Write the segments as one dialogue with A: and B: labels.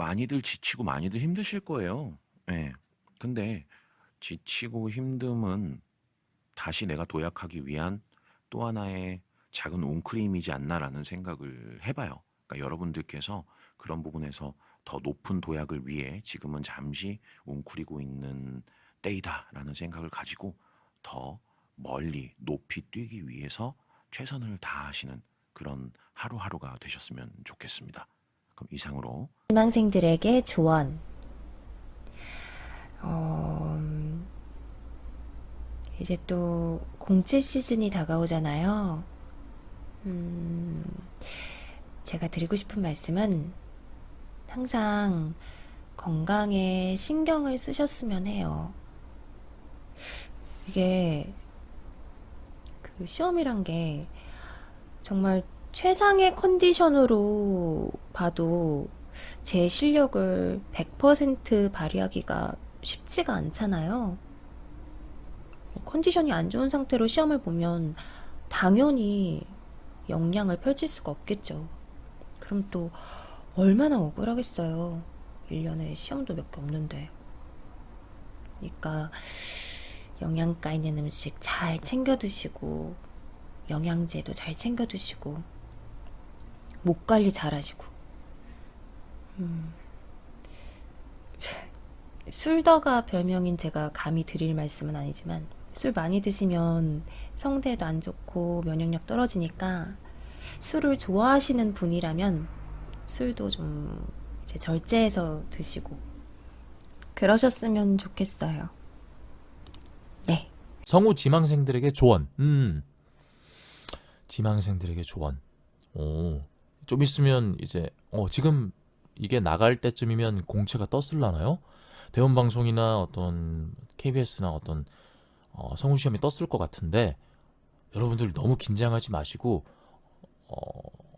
A: 많이들 지치고 많이들 힘드실 거예요. 예. 근데 지치고 힘듦은 다시 내가 도약하기 위한 또 하나의 작은 웅크림이지 않나라는 생각을 해봐요. 그러니까 여러분들께서 그런 부분에서 더 높은 도약을 위해 지금은 잠시 웅크리고 있는 때이다라는 생각을 가지고 더 멀리 높이 뛰기 위해서 최선을 다하시는 그런 하루하루가 되셨으면 좋겠습니다. 그럼 이상으로
B: 희망생들에게 조언. 어, 이제 또 공채 시즌이 다가오잖아요. 음, 제가 드리고 싶은 말씀은 항상 건강에 신경을 쓰셨으면 해요. 이게 그 시험이란 게 정말 최상의 컨디션으로 봐도 제 실력을 100% 발휘하기가 쉽지가 않잖아요. 컨디션이 안 좋은 상태로 시험을 보면 당연히 역량을 펼칠 수가 없겠죠. 그럼 또 얼마나 억울하겠어요. 1년에 시험도 몇 개 없는데. 그러니까 영양가 있는 음식 잘 챙겨 드시고 영양제도 잘 챙겨 드시고 목 관리 잘 하시고 음. 술더가 별명인 제가 감히 드릴 말씀은 아니지만 술 많이 드시면 성대에도 안 좋고 면역력 떨어지니까 술을 좋아하시는 분이라면 술도 좀 이제 절제해서 드시고 그러셨으면 좋겠어요. 네.
C: 성우 지망생들에게 조언. 음. 지망생들에게 조언. 오. 좀 있으면 이제 어 지금 이게 나갈 때쯤이면 공채가 떴을라나요? 대원 방송이나 어떤 KBS나 어떤 어, 성우 시험이 떴을 것 같은데 여러분들 너무 긴장하지 마시고 어,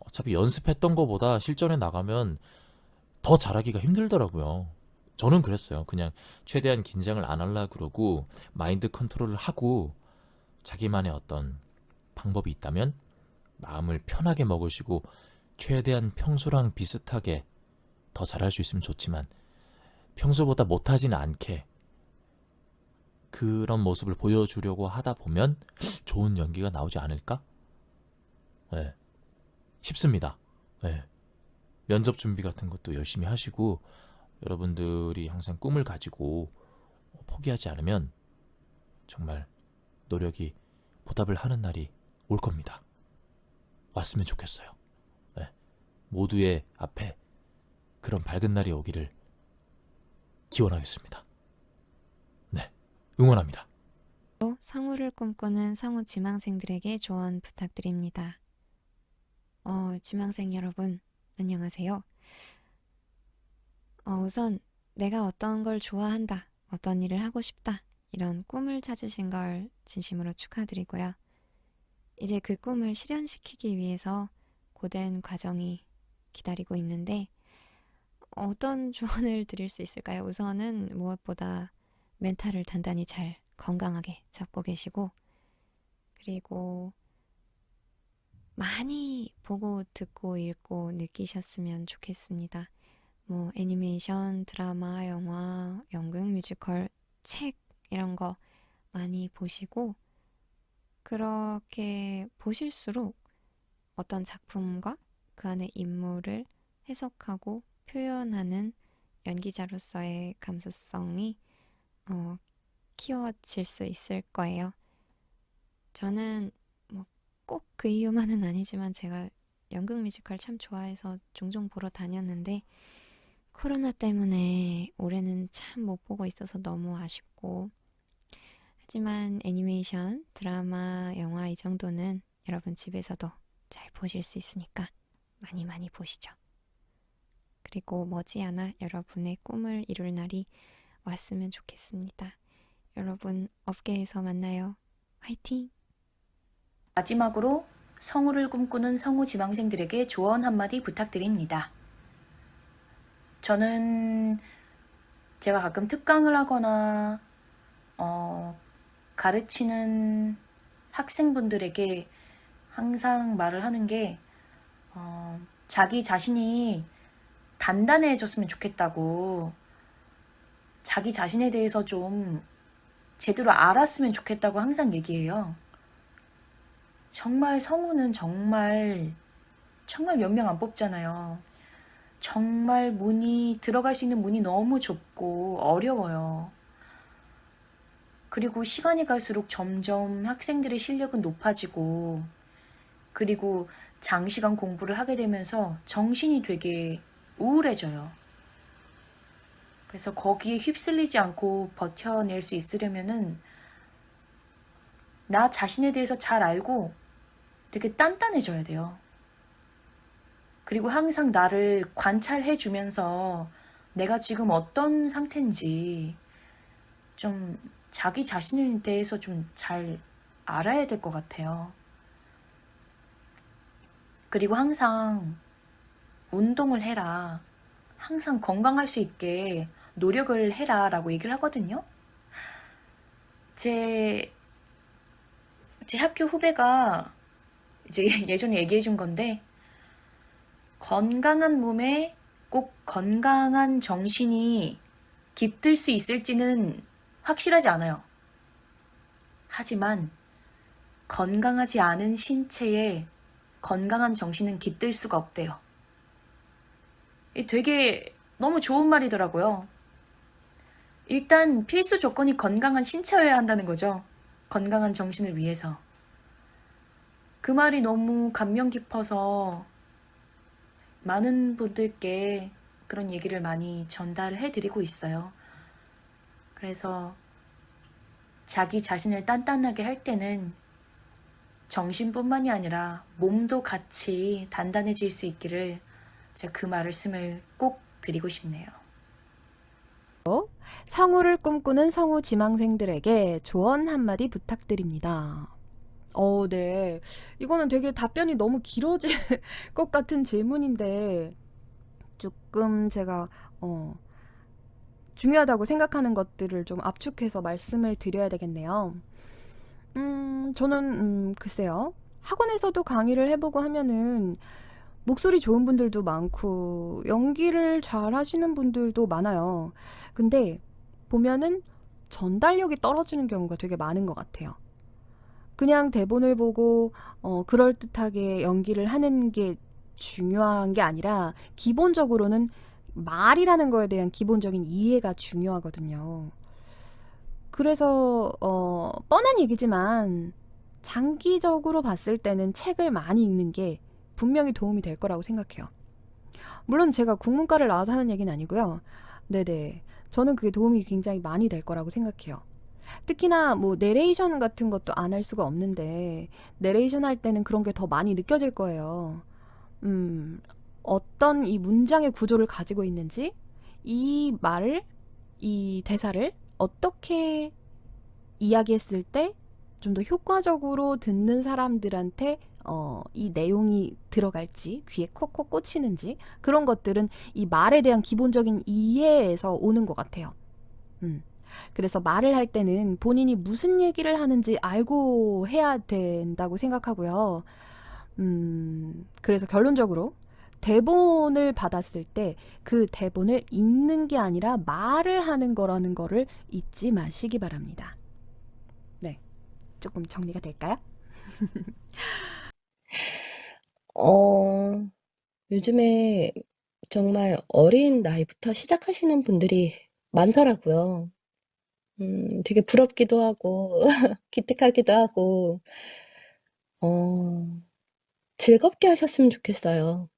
C: 어차피 연습했던 것보다 실전에 나가면 더 잘하기가 힘들더라고요. 저는 그랬어요. 그냥 최대한 긴장을 안 하려 그러고 마인드 컨트롤을 하고 자기만의 어떤 방법이 있다면 마음을 편하게 먹으시고 최대한 평소랑 비슷하게 더 잘할 수 있으면 좋지만 평소보다 못하지는 않게 그런 모습을 보여주려고 하다 보면 좋은 연기가 나오지 않을까? 네. 싶습니다. 네. 면접 준비 같은 것도 열심히 하시고 여러분들이 항상 꿈을 가지고 포기하지 않으면 정말 노력이 보답을 하는 날이 올 겁니다. 왔으면 좋겠어요. 네. 모두의 앞에 그런 밝은 날이 오기를 기원하겠습니다. 네. 응원합니다.
D: 또 성우를 꿈꾸는 성우 지망생들에게 조언 부탁드립니다. 어, 지망생 여러분, 안녕하세요. 어, 우선 내가 어떤 걸 좋아한다, 어떤 일을 하고 싶다, 이런 꿈을 찾으신 걸 진심으로 축하드리고요. 이제 그 꿈을 실현시키기 위해서 고된 과정이 기다리고 있는데, 어떤 조언을 드릴 수 있을까요? 우선은 무엇보다 멘탈을 단단히 잘 건강하게 잡고 계시고, 그리고 많이 보고 듣고 읽고 느끼셨으면 좋겠습니다. 뭐 애니메이션, 드라마, 영화, 연극, 뮤지컬, 책 이런 거 많이 보시고 그렇게 보실수록 어떤 작품과 그 안의 인물을 해석하고 표현하는 연기자로서의 감수성이 어, 키워질 수 있을 거예요. 저는 뭐 꼭 그 이유만은 아니지만 제가 연극 뮤지컬 참 좋아해서 종종 보러 다녔는데 코로나 때문에 올해는 참 못 보고 있어서 너무 아쉽고 하지만 애니메이션, 드라마, 영화 이 정도는 여러분 집에서도 잘 보실 수 있으니까 많이 많이 보시죠. 그리고 머지않아 여러분의 꿈을 이룰 날이 왔으면 좋겠습니다. 여러분 업계에서 만나요. 화이팅!
E: 마지막으로 성우를 꿈꾸는 성우 지망생들에게 조언 한마디 부탁드립니다. 저는 제가 가끔 특강을 하거나 어, 가르치는 학생분들에게 항상 말을 하는 게 어, 자기 자신이 단단해졌으면 좋겠다고 자기 자신에 대해서 좀 제대로 알았으면 좋겠다고 항상 얘기해요. 정말 성우는 정말 정말 몇 명 안 뽑잖아요. 정말 문이 들어갈 수 있는 문이 너무 좁고 어려워요. 그리고 시간이 갈수록 점점 학생들의 실력은 높아지고 그리고 장시간 공부를 하게 되면서 정신이 되게 우울해져요. 그래서 거기에 휩쓸리지 않고 버텨낼 수 있으려면은 나 자신에 대해서 잘 알고 되게 단단해져야 돼요. 그리고 항상 나를 관찰해 주면서 내가 지금 어떤 상태인지 좀 자기 자신에 대해서 좀 잘 알아야 될 것 같아요. 그리고 항상 운동을 해라. 항상 건강할 수 있게 노력을 해라. 라고 얘기를 하거든요. 제, 제 학교 후배가 이제 예전에 얘기해 준 건데, 건강한 몸에 꼭 건강한 정신이 깃들 수 있을지는 확실하지 않아요. 하지만 건강하지 않은 신체에 건강한 정신은 깃들 수가 없대요. 이 되게 너무 좋은 말이더라고요. 일단 필수 조건이 건강한 신체여야 한다는 거죠. 건강한 정신을 위해서. 그 말이 너무 감명 깊어서 많은 분들께 그런 얘기를 많이 전달해 드리고 있어요. 그래서 자기 자신을 단단하게 할 때는 정신뿐만이 아니라 몸도 같이 단단해질 수 있기를 제가 그 말씀을 꼭 드리고 싶네요.
F: 성우를 꿈꾸는 성우 지망생들에게 조언 한마디 부탁드립니다. 어, 네. 이거는 되게 답변이 너무 길어질 것 같은 질문인데, 조금 제가, 어, 중요하다고 생각하는 것들을 좀 압축해서 말씀을 드려야 되겠네요. 음, 저는, 음, 글쎄요. 학원에서도 강의를 해 보고 하면은, 목소리 좋은 분들도 많고, 연기를 잘 하시는 분들도 많아요. 근데, 보면은 전달력이 떨어지는 경우가 되게 많은 것 같아요. 그냥 대본을 보고 어, 그럴듯하게 연기를 하는 게 중요한 게 아니라 기본적으로는 말이라는 거에 대한 기본적인 이해가 중요하거든요. 그래서 어, 뻔한 얘기지만 장기적으로 봤을 때는 책을 많이 읽는 게 분명히 도움이 될 거라고 생각해요. 물론 제가 국문과를 나와서 하는 얘기는 아니고요. 네네. 저는 그게 도움이 굉장히 많이 될 거라고 생각해요. 특히나 뭐 내레이션 같은 것도 안 할 수가 없는데 내레이션 할 때는 그런 게 더 많이 느껴질 거예요. 음, 어떤 이 문장의 구조를 가지고 있는지 이 말을 이 대사를 어떻게 이야기했을 때 좀 더 효과적으로 듣는 사람들한테 어, 이 내용이 들어갈지 귀에 콕콕 꽂히는지 그런 것들은 이 말에 대한 기본적인 이해에서 오는 것 같아요. 음. 그래서 말을 할 때는 본인이 무슨 얘기를 하는지 알고 해야 된다고 생각하고요. 음, 그래서 결론적으로 대본을 받았을 때 그 대본을 읽는 게 아니라 말을 하는 거라는 거를 잊지 마시기 바랍니다. 네. 조금 정리가 될까요?
G: 어, 요즘에 정말 어린 나이부터 시작하시는 분들이 많더라고요. 음, 되게 부럽기도 하고, 기특하기도 하고, 어, 즐겁게 하셨으면 좋겠어요.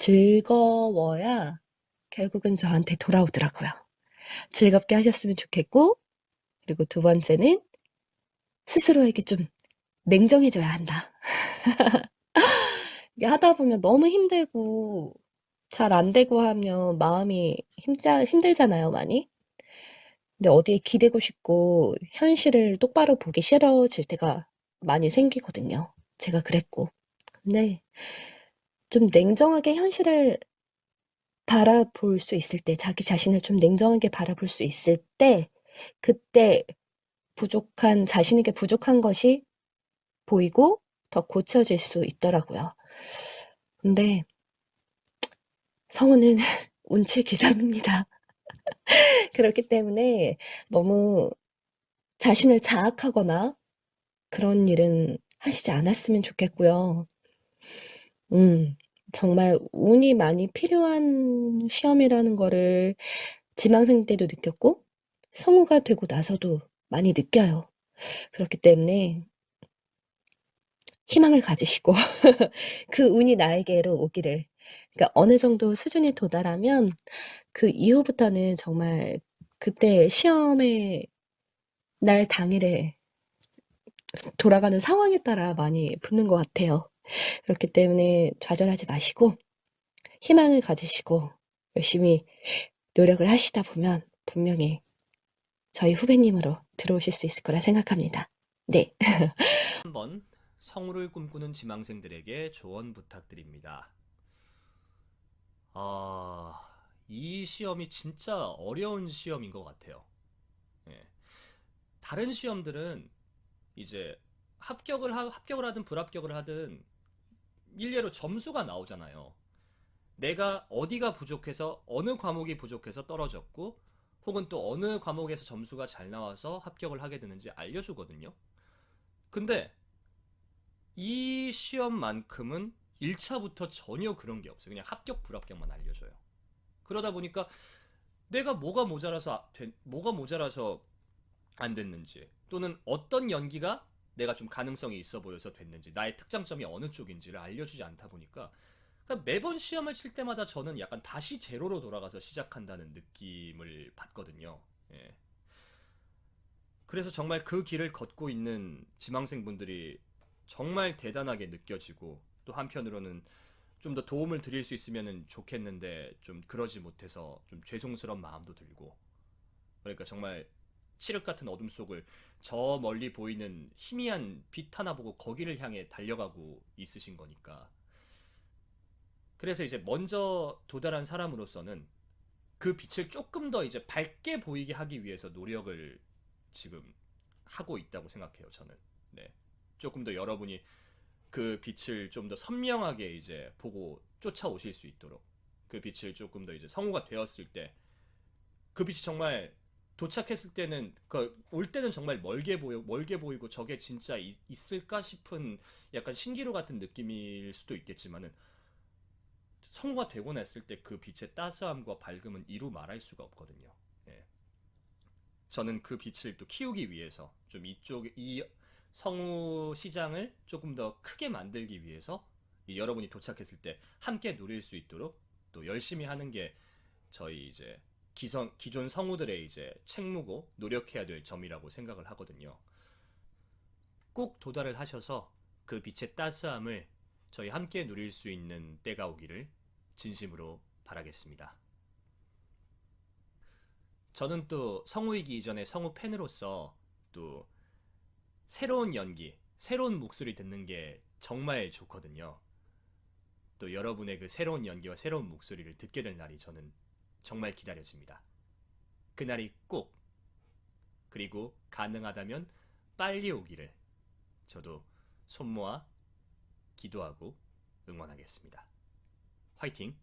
G: 즐거워야 결국은 저한테 돌아오더라고요. 즐겁게 하셨으면 좋겠고, 그리고 두 번째는 스스로에게 좀 냉정해져야 한다. 이게 하다 보면 너무 힘들고, 잘 안 되고 하면 마음이 힘자, 힘들잖아요, 많이. 근데 어디에 기대고 싶고, 현실을 똑바로 보기 싫어질 때가 많이 생기거든요. 제가 그랬고. 근데 좀 냉정하게 현실을 바라볼 수 있을 때, 자기 자신을 좀 냉정하게 바라볼 수 있을 때, 그때 부족한, 자신에게 부족한 것이 보이고 더 고쳐질 수 있더라고요. 근데 성우는 운칠기삼입니다. 그렇기 때문에 너무 자신을 자학하거나 그런 일은 하시지 않았으면 좋겠고요. 음, 정말 운이 많이 필요한 시험이라는 거를 지망생 때도 느꼈고, 성우가 되고 나서도 많이 느껴요. 그렇기 때문에 희망을 가지시고, 그 운이 나에게로 오기를. 그러니까 어느 정도 수준에 도달하면 그 이후부터는 정말 그때 시험의 날 당일에 돌아가는 상황에 따라 많이 붙는 것 같아요. 그렇기 때문에 좌절하지 마시고 희망을 가지시고 열심히 노력을 하시다 보면 분명히 저희 후배님으로 들어오실 수 있을 거라 생각합니다. 네.
H: 한번 성우를 꿈꾸는 지망생들에게 조언 부탁드립니다. 아, 이 시험이 진짜 어려운 시험인 것 같아요. 예. 다른 시험들은 이제 합격을 하, 합격을 하든 불합격을 하든 일례로 점수가 나오잖아요. 내가 어디가 부족해서 어느 과목이 부족해서 떨어졌고 혹은 또 어느 과목에서 점수가 잘 나와서 합격을 하게 되는지 알려주거든요. 근데 이 시험만큼은 1차부터 전혀 그런 게 없어요. 그냥 합격, 불합격만 알려줘요. 그러다 보니까 내가 뭐가 모자라서, 아- 된- 뭐가 모자라서 안 됐는지, 또는 어떤 연기가 내가 좀 가능성이 있어 보여서 됐는지, 나의 특장점이 어느 쪽인지를 알려주지 않다 보니까, 그러니까 매번 시험을 칠 때마다 저는 약간 다시 제로로 돌아가서 시작한다는 느낌을 받거든요. 예. 그래서 정말 그 길을 걷고 있는 지망생분들이 정말 대단하게 느껴지고 또 한편으로는 좀 더 도움을 드릴 수 있으면 좋겠는데 좀 그러지 못해서 좀 죄송스러운 마음도 들고 그러니까 정말 칠흑 같은 어둠 속을 저 멀리 보이는 희미한 빛 하나 보고 거기를 향해 달려가고 있으신 거니까 그래서 이제 먼저 도달한 사람으로서는 그 빛을 조금 더 이제 밝게 보이게 하기 위해서 노력을 지금 하고 있다고 생각해요, 저는. 네. 조금 더 여러분이 그 빛을 좀 더 선명하게 이제 보고 쫓아오실 수 있도록 그 빛을 조금 더 이제 성우가 되었을 때 그 빛이 정말 도착했을 때는 그 올 때는 정말 멀게 보여 멀게 보이고 저게 진짜 이- 있을까 싶은 약간 신기루 같은 느낌일 수도 있겠지만은 성우가 되고 났을 때 그 빛의 따스함과 밝음은 이루 말할 수가 없거든요. 예. 저는 그 빛을 또 키우기 위해서 좀 이쪽 이 성우 시장을 조금 더 크게 만들기 위해서 이 여러분이 도착했을 때 함께 누릴 수 있도록 또 열심히 하는 게 저희 이제 기성 기존 성우들의 이제 책무고 노력해야 될 점이라고 생각을 하거든요. 꼭 도달을 하셔서 그 빛의 따스함을 저희 함께 누릴 수 있는 때가 오기를 진심으로 바라겠습니다. 저는 또 성우이기 이전에 성우 팬으로서 또 새로운 연기, 새로운 목소리 듣는 게 정말 좋거든요. 또 여러분의 그 새로운 연기와 새로운 목소리를 듣게 될 날이 저는 정말 기다려집니다. 그날이 꼭 그리고 가능하다면 빨리 오기를 저도 손모아 기도하고 응원하겠습니다. 화이팅!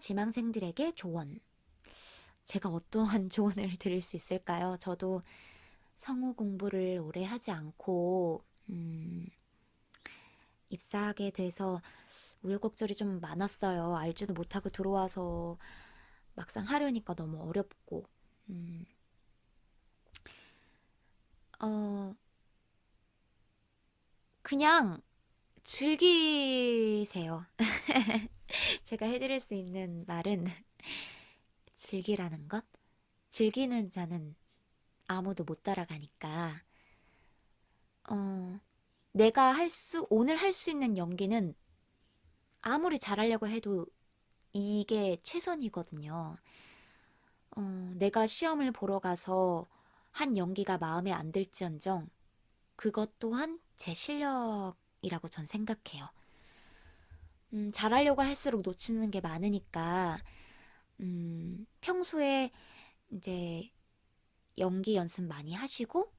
I: 지망생들에게 조언. 제가 어떠한 조언을 드릴 수 있을까요? 저도 성우 공부를 오래 하지 않고, 음, 입사하게 돼서 우여곡절이 좀 많았어요. 알지도 못하고 들어와서 막상 하려니까 너무 어렵고, 음, 어, 그냥 즐기세요. 제가 해드릴 수 있는 말은 즐기라는 것? 즐기는 자는 아무도 못 따라가니까, 어, 내가 할 수, 오늘 할 수 있는 연기는 아무리 잘하려고 해도 이게 최선이거든요. 어, 내가 시험을 보러 가서 한 연기가 마음에 안 들지언정 그것 또한 제 실력이라고 전 생각해요. 음, 잘하려고 할수록 놓치는 게 많으니까, 음, 평소에 이제 연기 연습 많이 하시고,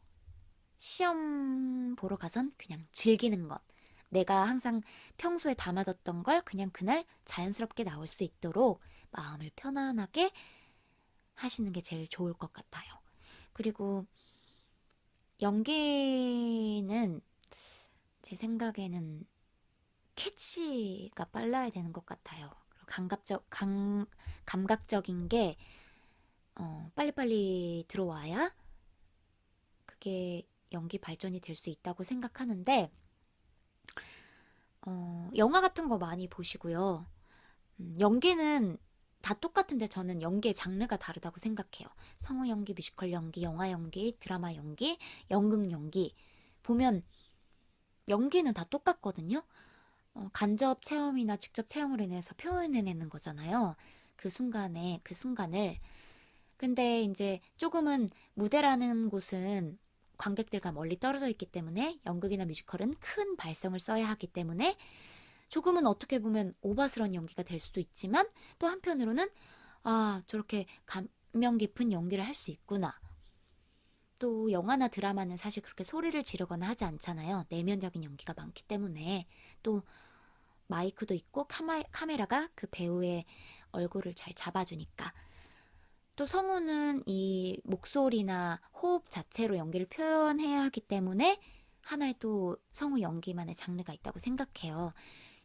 I: 시험 보러 가선 그냥 즐기는 것. 내가 항상 평소에 담아뒀던 걸 그냥 그날 자연스럽게 나올 수 있도록 마음을 편안하게 하시는 게 제일 좋을 것 같아요. 그리고 연기는 제 생각에는 캐치가 빨라야 되는 것 같아요. 감각적 감, 감각적인 게 어, 빨리빨리 들어와야 그게 연기 발전이 될 수 있다고 생각하는데 어, 영화 같은 거 많이 보시고요. 음, 연기는 다 똑같은데 저는 연기의 장르가 다르다고 생각해요. 성우 연기, 뮤지컬 연기, 영화 연기, 드라마 연기, 연극 연기 보면 연기는 다 똑같거든요. 어, 간접 체험이나 직접 체험을 해내서 표현해내는 거잖아요. 그 순간에 그 순간을. 근데 이제 조금은 무대라는 곳은 관객들과 멀리 떨어져 있기 때문에 연극이나 뮤지컬은 큰 발성을 써야 하기 때문에 조금은 어떻게 보면 오바스러운 연기가 될 수도 있지만 또 한편으로는 아 저렇게 감명 깊은 연기를 할 수 있구나. 또 영화나 드라마는 사실 그렇게 소리를 지르거나 하지 않잖아요. 내면적인 연기가 많기 때문에 또 마이크도 있고 카마, 카메라가 그 배우의 얼굴을 잘 잡아주니까 또 성우는 이 목소리나 호흡 자체로 연기를 표현해야 하기 때문에 하나의 또 성우 연기만의 장르가 있다고 생각해요.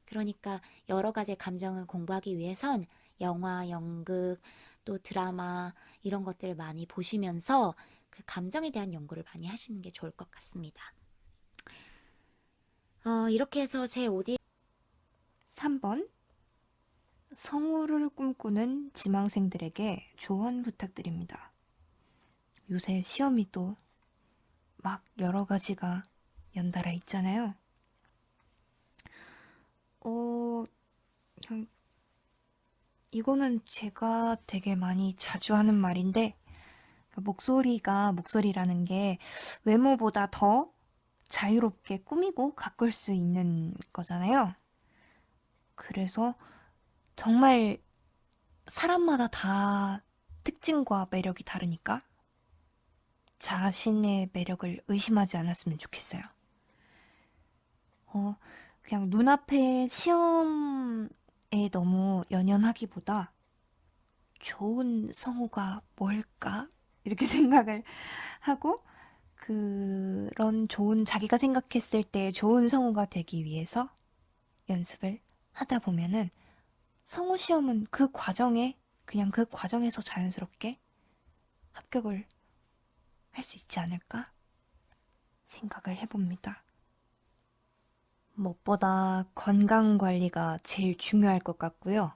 I: 그러니까 여러 가지의 감정을 공부하기 위해선 영화, 연극, 또 드라마 이런 것들을 많이 보시면서 그 감정에 대한 연구를 많이 하시는 게 좋을 것 같습니다. 어, 이렇게 해서 제 오디
J: 3번 성우를 꿈꾸는 지망생들에게 조언 부탁드립니다. 요새 시험이 또 막 여러 가지가 연달아 있잖아요. 어, 그냥 이거는 제가 되게 많이 자주 하는 말인데 그 목소리가 목소리라는 게 외모보다 더 자유롭게 꾸미고 가꿀 수 있는 거잖아요. 그래서 정말 사람마다 다 특징과 매력이 다르니까 자신의 매력을 의심하지 않았으면 좋겠어요. 어, 그냥 눈앞에 시험에 너무 연연하기보다 좋은 성우가 뭘까? 이렇게 생각을 하고 그런 좋은 자기가 생각했을 때 좋은 성우가 되기 위해서 연습을 하다 보면은 성우 시험은 그 과정에 그냥 그 과정에서 자연스럽게 합격을 할 수 있지 않을까 생각을 해봅니다. 무엇보다 건강 관리가 제일 중요할 것 같고요.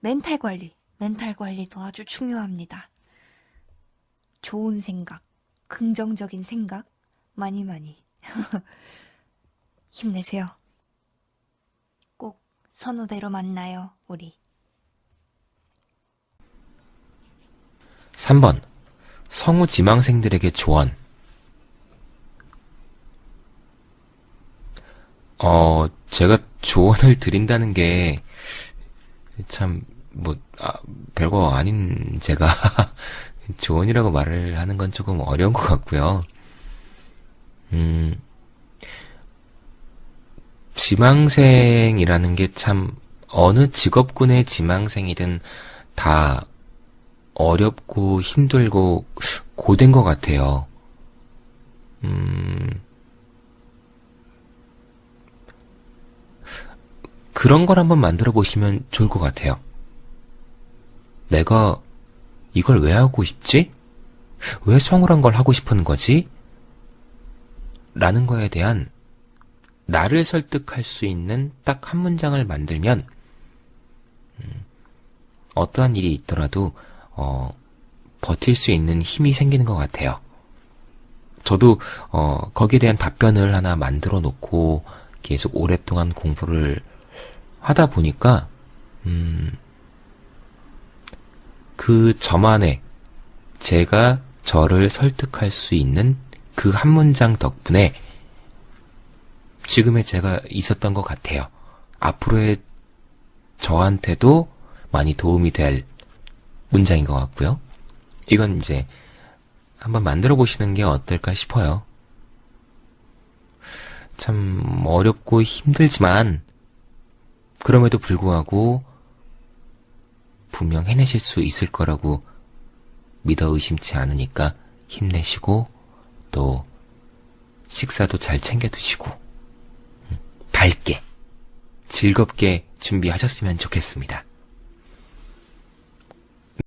J: 멘탈 관리, 멘탈 관리도 아주 중요합니다. 좋은 생각, 긍정적인 생각 많이 많이 힘내세요. 꼭 선후배로 만나요, 우리.
K: 3번 성우 지망생들에게 조언 어, 제가 조언을 드린다는 게 참 뭐 아, 별거 아닌 제가 조언이라고 말을 하는 건 조금 어려운 것 같고요. 음, 지망생이라는 게 참 어느 직업군의 지망생이든 다 어렵고 힘들고 고된 것 같아요. 음, 그런 걸 한번 만들어 보시면 좋을 것 같아요. 내가 이걸 왜 하고 싶지? 왜 성우란 걸 하고 싶은 거지? 라는 거에 대한 나를 설득할 수 있는 딱 한 문장을 만들면 음, 어떠한 일이 있더라도 어, 버틸 수 있는 힘이 생기는 것 같아요. 저도 어, 거기에 대한 답변을 하나 만들어 놓고 계속 오랫동안 공부를 하다 보니까 음, 그 저만의 제가 저를 설득할 수 있는 그 한 문장 덕분에 지금의 제가 있었던 것 같아요. 앞으로의 저한테도 많이 도움이 될 문장인 것 같고요. 이건 이제 한번 만들어 보시는 게 어떨까 싶어요. 참 어렵고 힘들지만 그럼에도 불구하고 분명 해내실 수 있을 거라고 믿어 의심치 않으니까 힘내시고 또 식사도 잘 챙겨 드시고 음, 밝게 즐겁게 준비하셨으면 좋겠습니다.